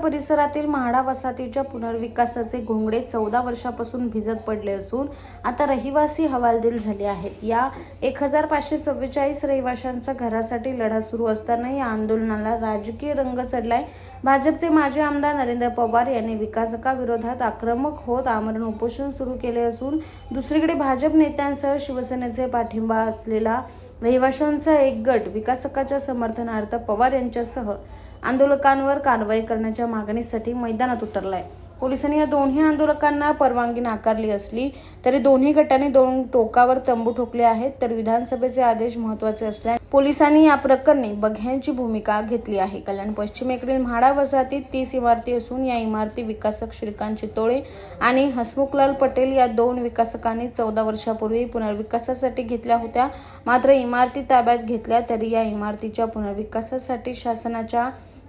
परिसरातील म्हाडा वसाहतीच्या पुनर्विकासाचे घोंगडे चौदा वर्षापासून भिजत पडले असून आता रहिवासी हवालदिल झाले आहेत. या एक हजार पाचशे चव्वेचाळीस रहिवाशांचा घरासाठी लढा सुरू असताना या आंदोलनाला राजकीय रंग चढलाय. भाजपचे माजी आमदार नरेंद्र पवार यांनी विकासकाविरोधात आक्रमक होत आमरण उपोषण सुरू केले असून दुसरीकडे भाजप नेत्यांसह शिवसेनेचे पाठिंबा असलेला रहिवाशांचा एक गट विकासकाच्या समर्थनार्थ पवार यांच्यासह आंदोलकांवर कारवाई करण्याच्या मागणीसाठी मैदानात उतरलाय. पोलिसांनी या दोन्ही आंदोलकांना परवानगी नाकारली असली तरी दोन्ही गटांनी दोन टोकावर तंबू ठोकले आहेत तर विधानसभेचे आदेश महत्त्वाचे असल्याने पोलिसांनी या प्रकरणी बघ्यांची भूमिका घेतली आहे. कल्याण पश्चिमेकडील म्हाडा वसाहतीत तीस इमारती असून या इमारती विकासक श्रीकांत चितोळे आणि हसमुखलाल पटेल या दोन विकासकांनी चौदा वर्षापूर्वी पुनर्विकासासाठी घेतल्या होत्या. मात्र इमारती ताब्यात घेतल्या तरी या इमारतीच्या पुनर्विकासासाठी शासनाच्या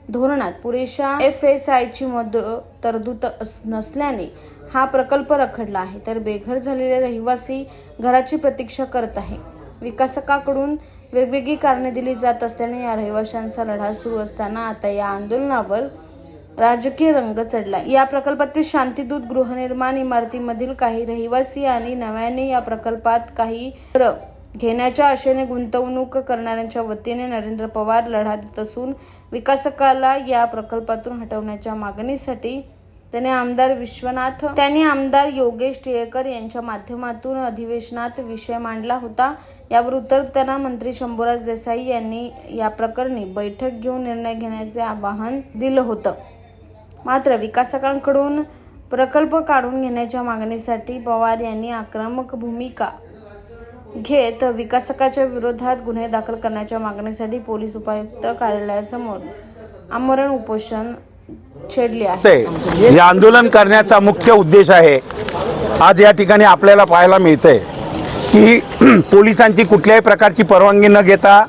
धोरणात पुरेशा एफ एस आयची मद तरतूद अस- नसल्याने हा प्रकल्प रखडला आहे. तर बेघर झालेले रहिवासी घराची प्रतीक्षा करत आहे. विकासकाकडून वेगवेगळी कारणे दिली जात असल्याने या रहिवाशांचा लढा सुरू असताना आता या आंदोलनावर राजकीय रंग चढला. या प्रकल्पातील शांतीदूत गृहनिर्माण इमारतीमधील काही रहिवासी आणि नव्याने या प्रकल्पात काही घेण्याच्या आशेने गुंतवणूक करणाऱ्यांच्या वतीने नरेंद्र पवार लढा देत असून विकासकाला या प्रकल्पातून हटवण्याच्या मागणीसाठी त्याने आमदार विश्वनाथ त्यांनी आमदार योगेश टिळेकर यांच्या माध्यमातून अधिवेशनात विषय मांडला होता. यावर उत्तरताना मंत्री शंभूराज देसाई यांनी या प्रकरणी बैठक घेऊन निर्णय घेण्याचे आवाहन दिलं होतं. मात्र विकासकांकडून प्रकल्प काढून घेण्याच्या मागणीसाठी पवार यांनी आक्रमक भूमिका घेत विकासकाच्या विरोधात गुन्हे दाखल करण्याच्या मागणीसाठी पोलीस उपायुक्त कार्यालयासमोर आमरण उपोषण छेडले आहे. हे आंदोलन करण्याचा मुख्य उद्देश आहे. आज या ठिकाणी आपल्याला पाहायला मिळतंय की पोलिसांची कुठल्याही प्रकारची परवानगी न घेता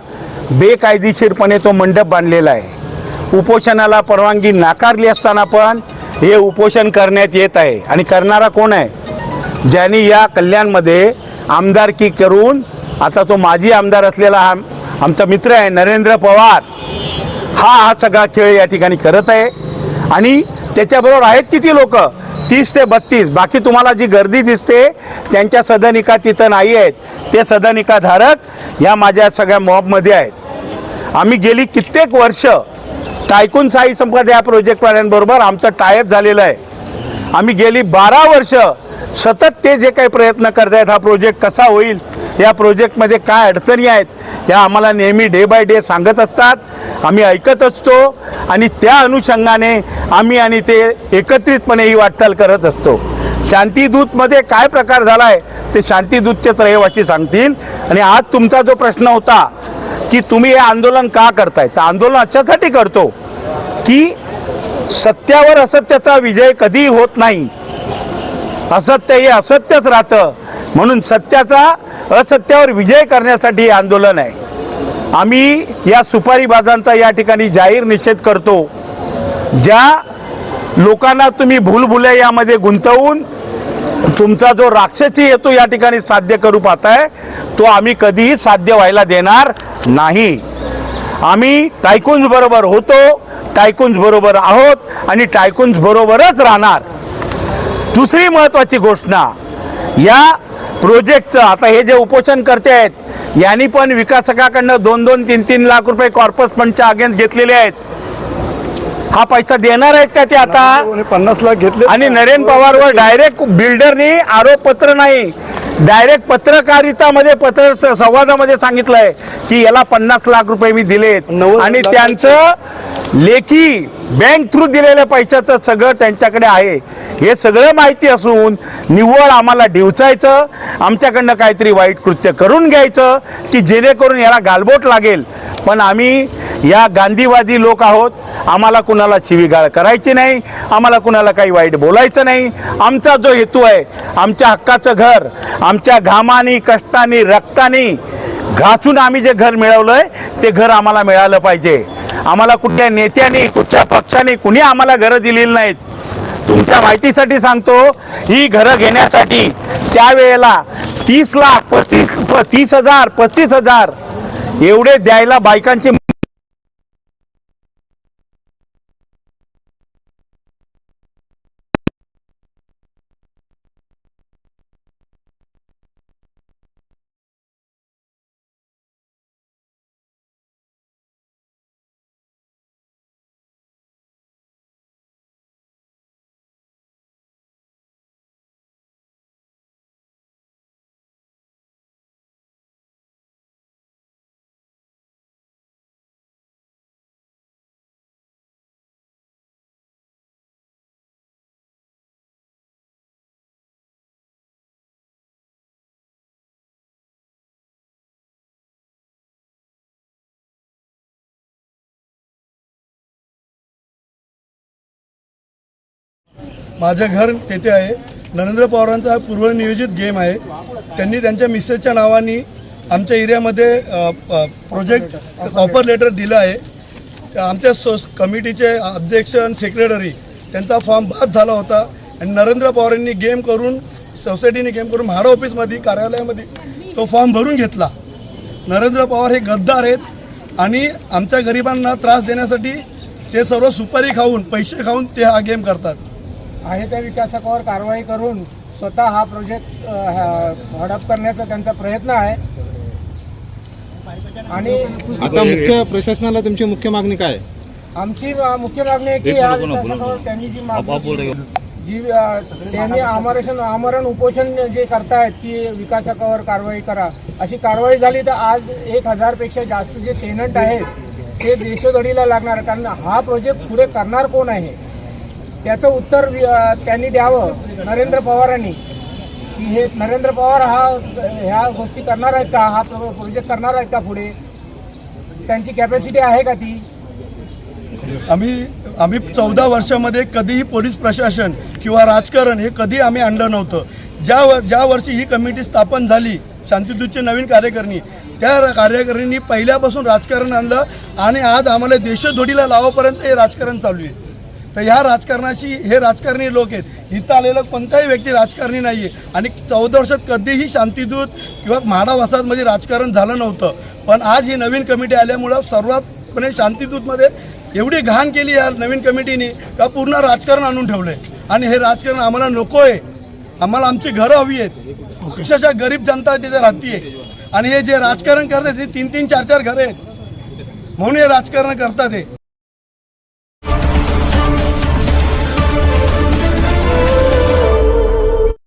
बेकायदेशीरपणे तो मंडप बांधलेला आहे. उपोषणाला परवानगी नाकारली असताना पण हे उपोषण करण्यात येत आहे. आणि करणारा कोण आहे? ज्यांनी या कल्याणमध्ये आमदारकी करून आता तो माजी आमदार असलेला हा आमचा मित्र आहे नरेंद्र पवार हा हा सगळा खेळ या ठिकाणी करत आहे. आणि त्याच्याबरोबर आहेत किती लोक? तीस ते बत्तीस. बाकी तुम्हाला जी गर्दी दिसते त्यांच्या सदनिका तिथं नाही आहेत. ते सदनिका धारक या माझ्या सगळ्या मॉबमध्ये आहेत. आम्ही गेली कित्येक वर्ष टायकून साई संपत या प्रोजेक्टवाल्यांबरोबर आमचं टायअप झालेलं आहे. आम्ही गेली बारा वर्ष सतत ते जे काही प्रयत्न करत आहेत हा प्रोजेक्ट कसा होईल या प्रोजेक्टमध्ये काय अडचणी आहेत या आम्हाला नेहमी डे बाय डे सांगत असतात. आम्ही ऐकत असतो आणि त्या अनुषंगाने आम्ही आणि ते एकत्रितपणे ही वाटचाल करत असतो. शांतीदूतमध्ये काय प्रकार झाला आहे ते शांतीदूतचेच रहिवाशी सांगतील. आणि आज तुमचा जो प्रश्न होता की तुम्ही हे आंदोलन का करताय? तर आंदोलन अशासाठी करतो की सत्यावर असत्याचा विजय कधीही होत नाही. असत्य हे असत्यच राहतं. म्हणून सत्याचा असत्यावर विजय करण्यासाठी हे आंदोलन आहे. आम्ही या सुपारी बाजांचा या ठिकाणी जाहीर निषेध करतो. ज्या लोकांना तुम्ही भूलभुल्या यामध्ये गुंतवून तुमचा जो राक्षसी येतो या ठिकाणी साध्य करू पाहताय तो आम्ही कधीही साध्य व्हायला देणार नाही. आम्ही टायकून्स बरोबर होतो टायकून्स बरोबर आहोत आणि टायकून्स बरोबरच राहणार. दुसरी महत्वाची घोषणा या प्रोजेक्टचं आता हे जे उपोषण करते आहेत यांनी पण विकासकाकडनं दोन दोन तीन तीन लाख रुपये कॉर्पस फंडच्या अगेन्स्ट घेतलेले आहेत. हा पैसा देणार आहेत का ते आता? पन्नास लाख घेतले आणि नरेंद्र पवारवर डायरेक्ट बिल्डरनी आरोपपत्र नाही. डायरेक्ट पत्रकारितामध्ये पत्र संवादामध्ये सांगितलंय की याला पन्नास लाख रुपये मी दिलेत. आणि त्यांचं लेखी बँक थ्रू दिलेल्या पैशाचं सगळं त्यांच्याकडे आहे. हे सगळं माहिती असून निव्वळ आम्हाला डिवचायचं आमच्याकडनं काहीतरी वाईट कृत्य करून घ्यायचं की जेणेकरून याला गालबोट लागेल. पण आम्ही या गांधीवादी लोक आहोत. आम्हाला कुणाला शिवीगाळ करायची नाही. आम्हाला कुणाला काही वाईट बोलायचं नाही. आमचा जो हेतू आहे आमच्या हक्काचं घर आमच्या घामानी कष्टानी रक्तानी घासून आम्ही जे घर मिळवलंय ते घर आम्हाला मिळालं पाहिजे. आम्हाला कुठल्या नेत्यांनी कुठच्या पक्षाने कुणी आम्हाला घरं दिलेली नाहीत. तुमच्या माहितीसाठी सांगतो ही घरं घेण्यासाठी त्यावेळेला तीस लाख पस्तीस तीस हजार पस्तीस हजार एवढे द्यायला बायकांची माझं घर तेथे आहे. नरेंद्र पवारांचा पूर्वनियोजित गेम आहे. त्यांनी त्यांच्या मिसेसच्या नावाने आमच्या एरियामध्ये प्रोजेक्ट ऑफर लेटर दिलं आहे. आमच्या सो कमिटीचे अध्यक्ष आणि सेक्रेटरी त्यांचा फॉर्म बाद झाला होता. आणि नरेंद्र पवारांनी गेम करून सोसायटीने गेम करून म्हाडा ऑफिसमध्ये कार्यालयामध्ये तो फॉर्म भरून घेतला. नरेंद्र पवार हे गद्दार आहेत आणि आमच्या गरिबांना त्रास देण्यासाठी ते सर्व सुपारी खाऊन पैसे खाऊन ते हा गेम करतात. आहे त्या विकासकावर कारवाई करून स्वतः हा प्रोजेक्ट हा- हडप करण्याचा त्यांचा प्रयत्न आहे आणि आता मुख्य प्रशासनाला तुमची मुख्य मागणी काय आहे? आमची मुख्य मागणी आहे की या विकासकावर त्यांनी जी मागणी जी अ, त्यांनी आमरण आमरण उपोषण जे करतायत की विकासकावर कारवाई करा अशी कारवाई झाली तर आज एक हजारपेक्षा जास्त जे टेनंट आहेत ते देशोधडीला लागणार. कारण हा प्रोजेक्ट पुढे करणार कोण आहे त्याचं उत्तर त्यांनी द्यावं नरेंद्र पवारांनी. की हे नरेंद्र पवार हा ह्या गोष्टी करणार आहेत का? हा प्रोजेक्ट करणार आहेत का पुढे? त्यांची कॅपॅसिटी आहे का ती? आम्ही आम्ही चौदा वर्षामध्ये कधीही पोलीस प्रशासन किंवा राजकारण हे कधी आम्ही आणलं नव्हतं. ज्या वर ज्या वर्षी ही कमिटी स्थापन झाली शांतिदूतची नवीन कार्यकारिणी त्या कार्यकारिणी पहिल्यापासून राजकारण आणलं आणि आज आम्हाला देशोधडीला लावापर्यंत हे राजकारण चालू आहे. तर ह्या राजकारणाशी हे राजकारणी लोक आहेत. इथं आलेलं कोणताही व्यक्ती राजकारणी नाही आहे आणि चौदा वर्षात कधीही शांतीदूत किंवा म्हाडा वसाहतमध्ये राजकारण झालं नव्हतं. पण आज ही नवीन कमिटी आल्यामुळं सर्वातपणे शांतीदूतमध्ये एवढी घाण केली या नवीन कमिटीने का पूर्ण राजकारण आणून ठेवलं आहे आणि हे राजकारण आम्हाला नको आहे आम्हाला आमची घरं हवी आहेत. अक्षरशः गरीब जनता तिथे राहतीये. आणि हे जे राजकारण करतात ते तीन तीन चार चार घरं आहेत. म्हणून हे राजकारण करतात हे.